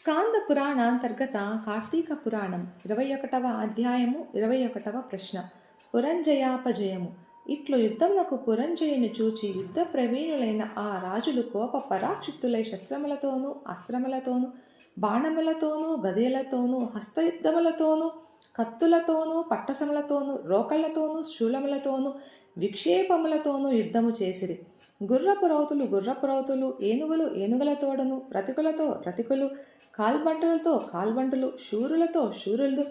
స్కాంద పురాణాంతర్గత కార్తీక పురాణం ఇరవై ఒకటవ అధ్యాయము ఇరవై ఒకటవ ప్రశ్న. పురంజయాపజయము. ఇట్లు యుద్ధమునకు పురంజయుని చూచి యుద్ధ ప్రవీణులైన ఆ రాజులు కోప పరాక్షిత్తులై శస్త్రములతోనూ అస్త్రములతోనూ బాణములతోనూ గదేలతోనూ హస్తయుద్ధములతోనూ కత్తులతోనూ పట్టసములతోనూ రోకళ్ళతోనూ శూలములతోనూ విక్షేపములతోనూ యుద్ధము చేసిరి. గుర్రపు రౌతులు గుర్రపు రౌతులు ఏనుగులు ఏనుగుల తోడను రతికులతో రతికులు కాల్బంటులతో కాల్బంటులు శూరులతో శూరులు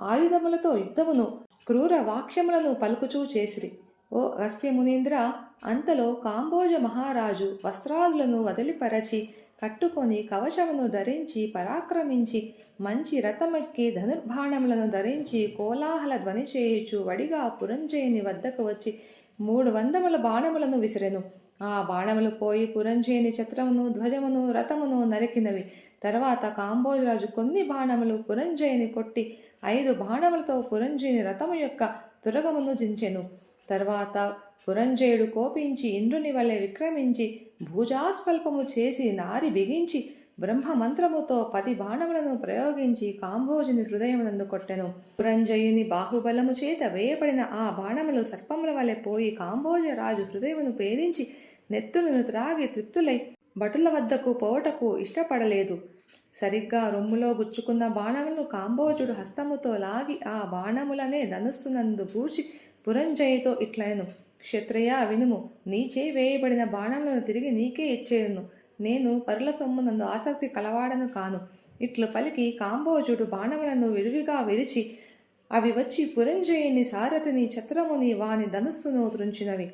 ఆయుధములతో యుద్ధమును క్రూర వాక్యములను పలుకుచూ చేసిరి. ఓ అగస్త్య మునీంద్ర అంతలో కాంబోజ మహారాజు వస్త్రాదులను వదిలిపరచి కట్టుకొని కవచమును ధరించి పరాక్రమించి మంచి రథమెక్కి ధనుర్బాణములను ధరించి కోలాహల ధ్వని చేయుచు వడిగా పురంజయుని వద్దకు వచ్చి మూడు వందముల బాణములను విసిరెను. ఆ బాణములు పోయి పురంజయుని ఛత్రమును ధ్వజమును రథమును నరికినవి. తర్వాత కాంబోజరాజు కొన్ని బాణములు పురంజయుని కొట్టి ఐదు బాణములతో పురంజయుని రథము యొక్క తురగమును జించెను. తర్వాత పురంజయుడు కోపించి ఇంద్రుని వలె విక్రమించి భూజాస్వల్పము చేసి నారి బిగించి బ్రహ్మమంత్రముతో పది బాణములను ప్రయోగించి కాంబోజుని హృదయమునందు కొట్టెను. పురంజయుని బాహుబలము చేత వేయబడిన ఆ బాణములు సర్పముల వలె పోయి కాంబోజ రాజు హృదయమును పేదించి నెత్తులను త్రాగి తృప్తులై భటుల వద్దకు పోవటకు ఇష్టపడలేదు. సరిగ్గా రొమ్ములో గుచ్చుకున్న బాణములను కాంబోజుడు హస్తముతో లాగి ఆ బాణములనే ధనుస్సునందు పూచి పురంజయుతో ఇట్లయను క్షత్రియ వినుము నీచే వేయబడిన బాణములను తిరిగి నీకే ఇచ్చేదను. నేను పరుల సొమ్మునందు ఆసక్తి కలవాడను కాను. ఇట్లు పలికి కాంబోజుడు బాణములను విరివిగా విరిచి అవి వచ్చి పురంజయుని సారథిని ఛత్రముని వాని ధనుస్సును త్రుంచినవి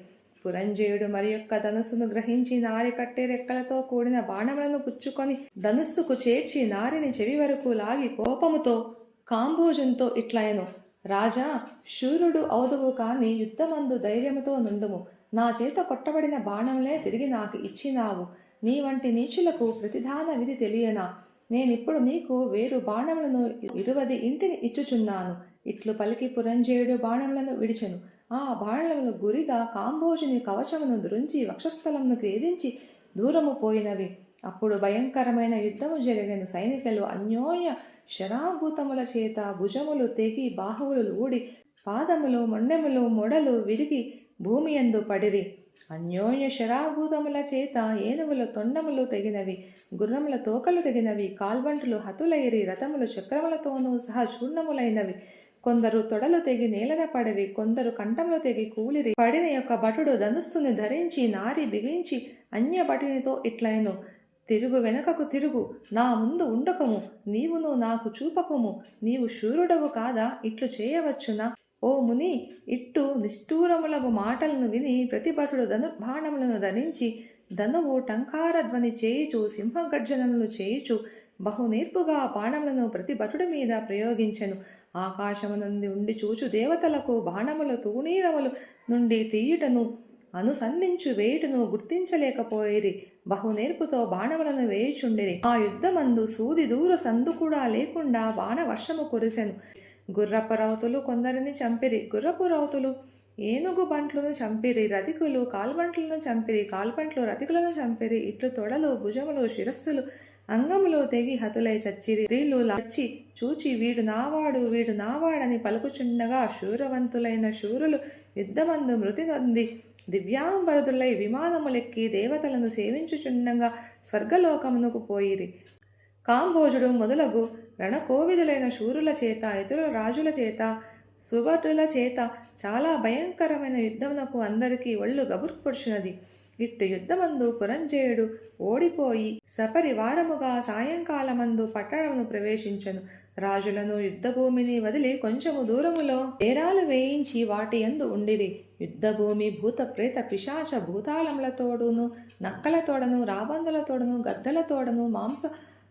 పురంజయుడు మరి యొక్క ధనుస్సును గ్రహించి నారి కట్టే రెక్కలతో కూడిన బాణములను పుచ్చుకొని ధనుస్సుకు చేర్చి నారిని చెవి వరకు లాగి కోపముతో కాంబోజంతో ఇట్లయను. రాజా శూరుడు అవుదువు కాని యుద్ధమందు ధైర్యముతో నుండుము. నా చేత కొట్టబడిన బాణములే తిరిగి నాకు ఇచ్చినావు. నీ వంటి నీచులకు ప్రతిధాన విధి తెలియనా? నేనిప్పుడు నీకు వేరు బాణములను ఇరువది ఇంటిని ఇచ్చుచున్నాను. ఇట్లు పలికి పురంజేయుడు బాణములను విడిచెను. ఆ బాణములను గురిగా కాంబోజుని కవచమును దృంచి వక్షస్థలమును క్రేదించి దూరము పోయినవి. అప్పుడు భయంకరమైన యుద్ధము జరిగిన. సైనికులు అన్యోన్య శరాభూతముల చేత భుజములు తెగి బాహువులు ఊడి పాదములు మొండెములు మొడలు విరిగి భూమి యందు పడిరి. అన్యోన్య శరాభూతముల చేత ఏనుములు తొండములు తెగినవి గుర్రముల తోకలు తెగినవి కాల్బంటులు హతులైరి రథములు చక్రములతోనూ సహా చూర్ణములైనవి కొందరు తొడలు తెగి నేలన పడిరి కొందరు కంఠములు తెగి కూలిరి. పడిన యొక్క భటుడు ధనుస్సుని ధరించి నారి బిగించి అన్య భటునితో ఇట్లైను తిరుగు వెనకకు తిరుగు నా ముందు ఉండకము నీవును నాకు చూపకము నీవు శూరుడవు కాదా ఇట్లు చేయవచ్చునా? ఓ ముని ఇట్టు నిష్ఠూరములగు మాటలను విని ప్రతిభటుడు ధనుర్బాణములను ధరించి ధనువు టంకారధ్వని చేయుచు సింహగర్జనములు చేయుచు బహునేర్పుగా బాణములను ప్రతిభటుడి మీద ప్రయోగించెను. ఆకాశమునంది ఉండి చూచు దేవతలకు బాణములు తూణీరములు నుండి తీయుటను అనుసంధించు వేయుటను గుర్తించలేకపోయేరి. బహునేర్పుతో బాణములను వేయుచుండిరి. ఆ యుద్ధమందు సూది దూర సందు కూడా లేకుండా బాణవర్షము కురిసెను. గుర్రపు రౌతులు కొందరిని చంపిరి. గుర్రపు రౌతులు ఏనుగు బంట్లను చంపిరి రతికులు కాల్బంట్లను చంపిరి కాల్బంట్లు రతికులను చంపిరి ఇట్లు తొడలు భుజములు శిరస్సులు అంగములు తెగి హతులై చచ్చిరి. స్త్రీలు లచ్చి చూచి వీడు నావాడు వీడు నావాడని పలుకుచుండగా శూరవంతులైన శూరులు యుద్ధమందు మృతి నొంది. దివ్యాంబరదులై విమానములెక్కి దేవతలను సేవించుచుండగా స్వర్గలోకమునకు పోయిరి. కాంభోజుడు మొదలగు రణకోవిదులైన శూరుల చేత ఇతరుల రాజుల చేత సుభటుల చేత చాలా భయంకరమైన యుద్ధమునకు అందరికీ ఒళ్ళు గబుర్పొడిచినది. ఇట్టు యుద్ధమందు పురంజయుడు ఓడిపోయి సపరివారముగా సాయంకాలమందు పట్టణమును ప్రవేశించెను. రాజులను యుద్ధభూమిని వదిలి కొంచెము దూరములో డేరాలు వేయించి వాటి యందు ఉండిరి. యుద్ధభూమి భూత ప్రేత పిశాచ భూతాళములతోడును నక్కలతోడను రాబందులతోడను గద్దలతోడను మాంస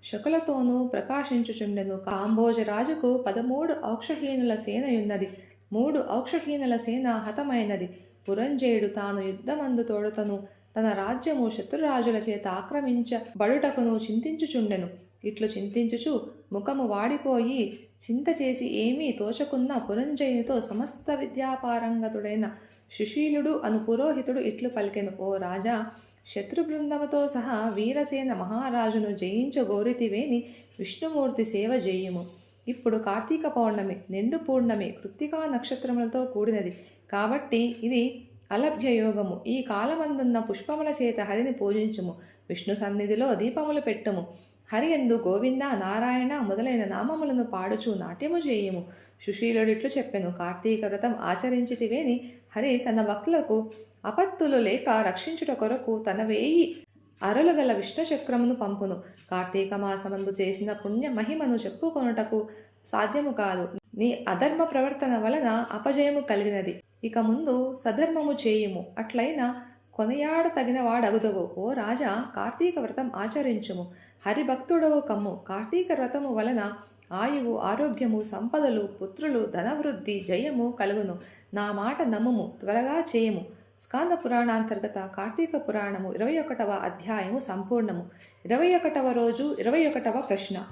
శకులతోనూ ప్రకాశించుచుండెను. కాంబోజ రాజుకు పదమూడు ఔక్షహీనుల సేనయున్నది. మూడు ఔక్షహీనుల సేన హతమైనది. పురంజయుడు తాను యుద్ధమందు తోడుతను. తన రాజ్యము శత్రురాజుల చేత ఆక్రమించబడుటకును చింతించుచుండెను. ఇట్లు చింతించుచు ముఖము వాడిపోయి చింత చేసి ఏమీ తోచకున్న పురంజయునితో సమస్త విద్యాపారంగతుడైన సుశీలుడు అను పురోహితుడు ఇట్లు పలికెను. ఓ రాజా శత్రు బృందముతో సహా వీరసేన మహారాజును జయించగోరితివేని విష్ణుమూర్తి సేవ చేయుము ఇప్పుడు కార్తీక పౌర్ణమి నిండు పూర్ణమి కృత్తికా నక్షత్రములతో కూడినది. కాబట్టి ఇది అలభ్య యోగము. ఈ కాలమందున్న పుష్పముల చేత హరిని పూజించుము. విష్ణు సన్నిధిలో దీపములు పెట్టుము. హరి ఎందు గోవింద నారాయణ మొదలైన నామములను పాడుచు నాట్యము చేయుము సుశీలుడిట్లు చెప్పెను కార్తీక వ్రతం ఆచరించితివేని హరి తన భక్తులకు అపత్తులు లేక రక్షించుట కొరకు తన వేయి అరులుగల విష్ణుచక్రమును పంపును. కార్తీక మాసమందు చేసిన పుణ్య మహిమను చెప్పుకొనుటకు సాధ్యము కాదు. నీ అధర్మ ప్రవర్తన వలన అపజయము కలిగినది. ఇక ముందు సధర్మము చేయుము. అట్లయినా కొనయాడ తగిన వాడగుదవు. ఓ రాజా కార్తీక వ్రతం ఆచరించుము. హరిభక్తుడవు కమ్ము. కార్తీక వ్రతము వలన ఆయువు ఆరోగ్యము సంపదలు పుత్రులు ధనవృద్ధి జయము కలుగును. నా మాట నమ్ముము. త్వరగా చేయము. స్కాంద పురాణాంతర్గత కార్తీక పురాణము ఇరవై ఒకటవ అధ్యాయము సంపూర్ణము. ఇరవై ఒకటవ రోజు ఇరవై ఒకటవ ప్రశ్న.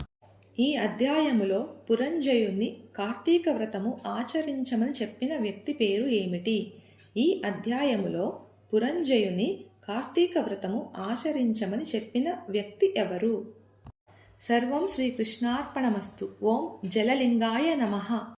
ఈ అధ్యాయములో పురంజయుని కార్తీక వ్రతము ఆచరించమని చెప్పిన వ్యక్తి పేరు ఏమిటి? ఈ అధ్యాయములో పురంజయుని కార్తీక వ్రతము ఆచరించమని చెప్పిన వ్యక్తి ఎవరు? సర్వం శ్రీకృష్ణార్పణమస్తు. ఓం జలలింగాయ నమః.